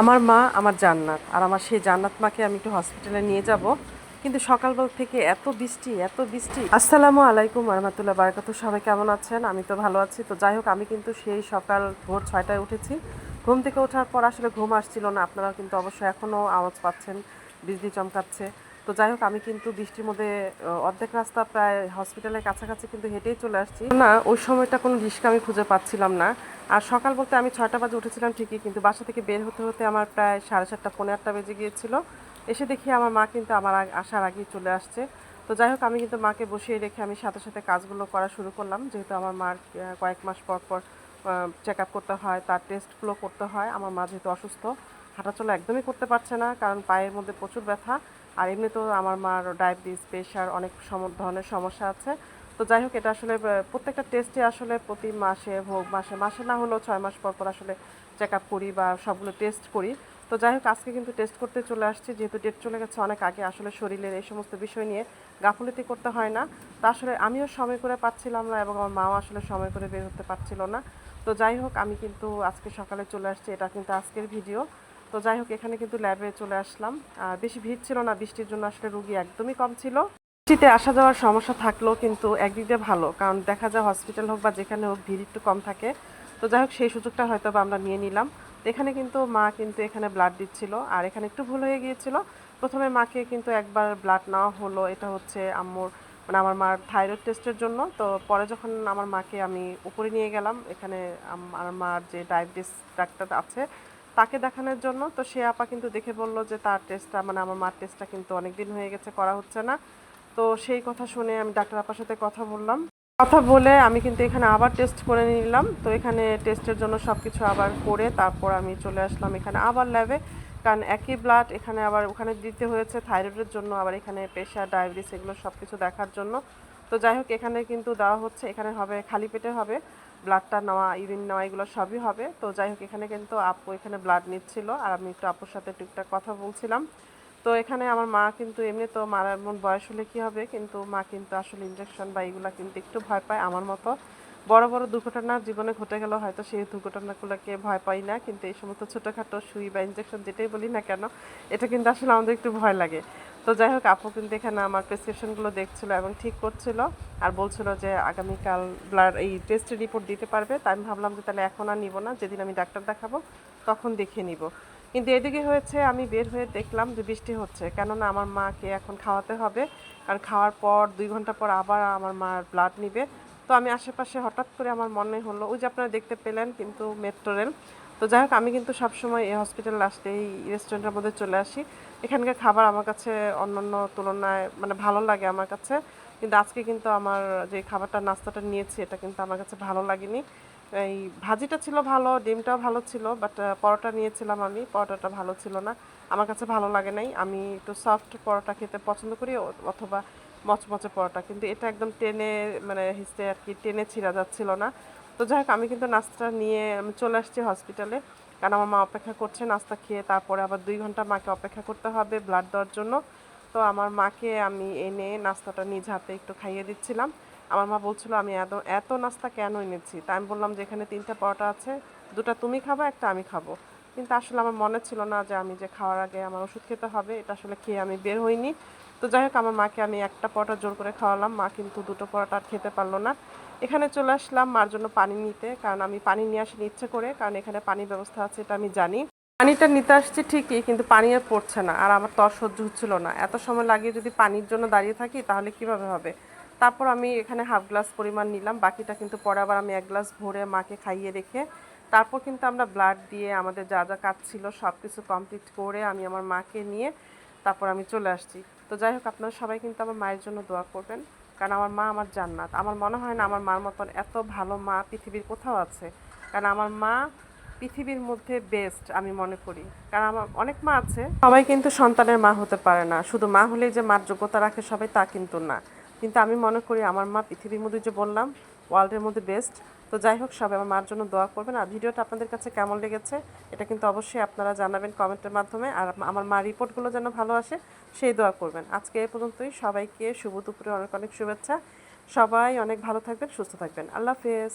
আমার মা আমার জান্নাত, আর আমার সেই জান্নাত মাকে আমি একটু হসপিটালে নিয়ে যাব। কিন্তু সকালবেলা থেকে এত বৃষ্টি এত বৃষ্টি। আসসালামু আলাইকুম রহমতুল্লাহ বারকাত, সবাই কেমন আছেন? আমি তো ভালো আছি। তো যাই হোক, আমি কিন্তু সেই সকাল ভোর ছয়টায় উঠেছি। ঘুম থেকে ওঠার পর আসলে ঘুম আসছিল না। আপনারা কিন্তু অবশ্যই এখনও আওয়াজ পাচ্ছেন, বিজলি চমকাচ্ছে। তো যাই হোক, আমি কিন্তু বৃষ্টির মধ্যে অর্ধেক রাস্তা প্রায় হসপিটালের কাছাকাছি কিন্তু হেঁটেই চলে আসছি। না, ওই সময়টা কোনো রিস্ক আমি খুঁজে পাচ্ছিলাম না। আর সকাল বলতে আমি ছয়টা বাজে উঠেছিলাম ঠিকই, কিন্তু বাসা থেকে বের হতে হতে আমার প্রায় সাড়ে সাতটা পনেরো আটটা বেজে গিয়েছিল। এসে দেখি আমার মা কিন্তু আমার আসার আগেই চলে আসছে। তো যাই হোক, আমি কিন্তু মাকে বসিয়ে রেখে আমি সাথে সাথে কাজগুলো করা শুরু করলাম। যেহেতু আমার মার কয়েক মাস পর পর চেক আপ করতে হয়, তার টেস্টগুলো করতে হয়। আমার মা যেহেতু অসুস্থ, হাঁটাচলা একদমই করতে পারছে না, কারণ পায়ের মধ্যে প্রচুর ব্যথা। আর এমনিতেও আমার মার ডায়াবেটিস প্রেশার অনেক ধরনের সমস্যা আছে। তো যাই হোক, এটা আসলে প্রত্যেকটা টেস্টে আসলে প্রতি মাসে হোক, মাসে মাসে না হলেও ছয় মাস পর পর আসলে চেক আপ করি বা সবগুলো টেস্ট করি। তো যাই হোক, আজকে কিন্তু টেস্ট করতে চলে আসছি। যেহেতু ডেট চলে গেছে অনেক আগে, আসলে শরীরের এই সমস্ত বিষয় নিয়ে গাফলতি করতে হয় না। তা আসলে আমিও সময় করে পাচ্ছিলাম না এবং আমার মাও আসলে সময় করে বের হতে পারছিল না। তো যাই হোক, আমি কিন্তু আজকে সকালে চলে আসছি। এটা কিন্তু আজকের ভিডিও তো যাই হোক, এখানে কিন্তু ল্যাবে চলে আসলাম। বেশি ভিড় ছিল না, বৃষ্টির জন্য আসলে রুগী একদমই কম ছিল। বৃষ্টিতে আসা যাওয়ার সমস্যা থাকলেও কিন্তু একদিক দিয়ে ভালো, কারণ দেখা যায় হসপিটাল হোক বা যেখানে হোক ভিড় একটু কম থাকে। তো যাই হোক, সেই সুযোগটা হয়তো আমরা নিয়ে নিলাম। এখানে কিন্তু মা কিন্তু এখানে ব্লাড দিচ্ছিল, আর এখানে একটু ভুল হয়ে গিয়েছিল। প্রথমে মাকে কিন্তু একবার ব্লাড নেওয়া হলো, এটা হচ্ছে আম্মুর মানে আমার মার থাইরয়েড টেস্টের জন্য। তো পরে যখন আমার মাকে আমি উপরে নিয়ে গেলাম, এখানে আমার মার যে ডায়াবেটিস ডাক্তার আছে তাকে দেখানোর জন্য, তো সে আপা কিন্তু দেখে বলল যে তার টেস্টটা মানে আমার মার টেস্টটা কিন্তু অনেক দিন হয়ে গেছে, করা হচ্ছে না। তো সেই কথা শুনে আমি ডাক্তার আপার সাথে কথা বললাম। কথা বলে আমি কিন্তু এখানে আবার টেস্ট করে নিলাম। তো এখানে টেস্টের জন্য সব কিছু আবার করে তারপর আমি চলে আসলাম এখানে আবার ল্যাবে কারণ একই ব্লাড এখানে আবার ওখানে দিতে হয়েছে থাইরয়েডের জন্য, আবার এখানে প্রেশার ডায়াবেটিস এগুলো সব কিছু দেখার জন্য। তো যাই হোক এখানে কিন্তু দেওয়া হচ্ছে, এখানে হবে, খালি পেটে হবে ব্লাডটা নেওয়া ইউরিন নেওয়া, এগুলো সবই হবে। তো যাই হোক এখানে কিন্তু আপু এখানে ব্লাড নিচ্ছিল, আর আমি একটু আপুর সাথে টুকটাক কথা বলছিলাম। তো এখানে আমার মা কিন্তু এমনি তো মার এমন বয়স হলে কী হবে, কিন্তু মা কিন্তু আসলে ইঞ্জেকশন বা এগুলা কিন্তু একটু ভয় পায় আমার মতো। বড় বড় দুর্ঘটনা জীবনে ঘটে গেল হয়তো সেই দুর্ঘটনাগুলোকে ভয় পাই না, কিন্তু এই সমস্ত ছোটোখাটো সুই বা ইঞ্জেকশন যেটাই বলি না কেন, এটা কিন্তু আসলে আমাদের একটু ভয় লাগে। তো যাই হোক, আপু কিন্তু এখানে আমার প্রেসক্রিপশনগুলো দেখছিল এবং ঠিক করছিল আর বলছিল যে আগামীকাল ব্লাড এই টেস্টের রিপোর্ট দিতে পারবে। তাই আমি ভাবলাম যে তাহলে এখন আর নিব না, যেদিন আমি ডাক্তার দেখাবো তখন দেখে নিব। কিন্তু এদিকে হয়েছে, আমি বের হয়ে দেখলাম যে বৃষ্টি হচ্ছে, কেননা আমার মাকে এখন খাওয়াতে হবে। কারণ খাওয়ার পর দুই ঘণ্টা পর আবার আমার মার ব্লাড নিবে। তো আমি আশেপাশে হঠাৎ করে আমার মনে হলো, ওই যে আপনারা দেখতে পেলেন কিন্তু মেট্রো রেল তো যাই হোক, আমি কিন্তু সবসময় এই হসপিটাল আসলে এই রেস্টুরেন্টের মধ্যে চলে আসি। এখানকার খাবার আমার কাছে অন্যান্য তুলনায় মানে ভালো লাগে আমার কাছে। কিন্তু আজকে কিন্তু আমার যে খাবারটা, নাস্তাটা নিয়েছি, এটা কিন্তু আমার কাছে ভালো লাগেনি। এই ভাজিটা ছিল ভালো, ডিমটাও ভালো ছিল বাট পরোটা নিয়েছিলাম আমি, পরোটাটা ভালো ছিল না। আমার কাছে ভালো লাগে নাই। আমি একটু সফট পরোটা খেতে পছন্দ করি অথবা মচমচে পরোটা। কিন্তু এটা একদম টেনে মানে হিসতে আর কি, টেনে ছিঁড়া যাচ্ছিল না। তো যাই হোক, আমি কিন্তু নাস্তা নিয়ে চলে আসছি হসপিটালে কারণ আমার মা অপেক্ষা করছে নাস্তা খেয়ে, তারপরে আবার দুই ঘণ্টা মাকে অপেক্ষা করতে হবে ব্লাড দেওয়ার জন্য। তো আমার মাকে আমি এনে নাস্তাটা নিজ হাতে একটু খাইয়ে দিচ্ছিলাম। আমার মা বলছিল, আমি এত এত নাস্তা কেন এনেছি? তাই আমি বললাম যে, এখানে তিনটা পরোটা আছে, দুটা তুমি খাব, একটা আমি খাব। কিন্তু আসলে আমার মনে ছিল না যে, আমি যে খাওয়ার আগে আমার ওষুধ খেতে হবে, এটা আসলে খেয়ে আমি বের হইনি। তো যাই হোক, আমার মাকে আমি একটা পরোটা জোর করে খাওয়ালাম। মা কিন্তু দুটো পরোটা আর খেতে পারল না। এখানে চলে আসলাম মার জন্য পানি নিতে, কারণ আমি পানি নিয়ে আসিনি ইচ্ছে করে, কারণ এখানে পানির ব্যবস্থা আছে, এটা আমি জানি। পানিটা নিতে আসছি ঠিকই, কিন্তু পানি আর পড়ছে না, আর আমার তর সহ্য হচ্ছিল না। এত সময় লাগিয়ে যদি পানির জন্য দাঁড়িয়ে থাকি, তাহলে কীভাবে হবে? তারপর আমি এখানে হাফ গ্লাস পরিমাণ নিলাম, বাকিটা কিন্তু পরে আবার আমি এক গ্লাস ভরে মাকে খাইয়ে রেখে, তারপর কিন্তু আমরা ব্লাড দিয়ে আমাদের যা যা কাজ ছিল সব কিছু কমপ্লিট করে আমি আমার মাকে নিয়ে তারপর আমি চলে আসছি। তো যাই হোক, আপনারা সবাই কিন্তু আমার মায়ের জন্য দোয়া করবেন। কারণ আমার মা আমার জান্নাত। আমার মনে হয় না আমার মার মতন এত ভালো মা পৃথিবীর কোথাও আছে। কারণ আমার মা পৃথিবীর মধ্যে বেস্ট আমি মনে করি। কারণ আমার অনেক মা আছে। সবাই কিন্তু সন্তানের মা হতে পারে না। শুধু মা হলেই যে মার যোগ্যতা রাখে সবাই তা কিন্তু না। কিন্তু আমি মনে করি আমার মা পৃথিবীর মধ্যে যে বললাম ওয়ার্ল্ডের মধ্যে বেস্ট তো যাই হোক, সবাই আমার মার জন্য দোয়া করবেন। আর ভিডিওটা আপনাদের কাছে কেমন লেগেছে, এটা কিন্তু অবশ্যই আপনারা জানাবেন কমেন্টের মাধ্যমে। আর আমার মা রিপোর্টগুলো যেন ভালো আসে, সেই দোয়া করবেন। আজকে এ পর্যন্তই। সবাইকে শুভ দুপুরে অনেক অনেক শুভেচ্ছা। সবাই অনেক ভালো থাকবেন, সুস্থ থাকবেন। আল্লাহ হাফেজ।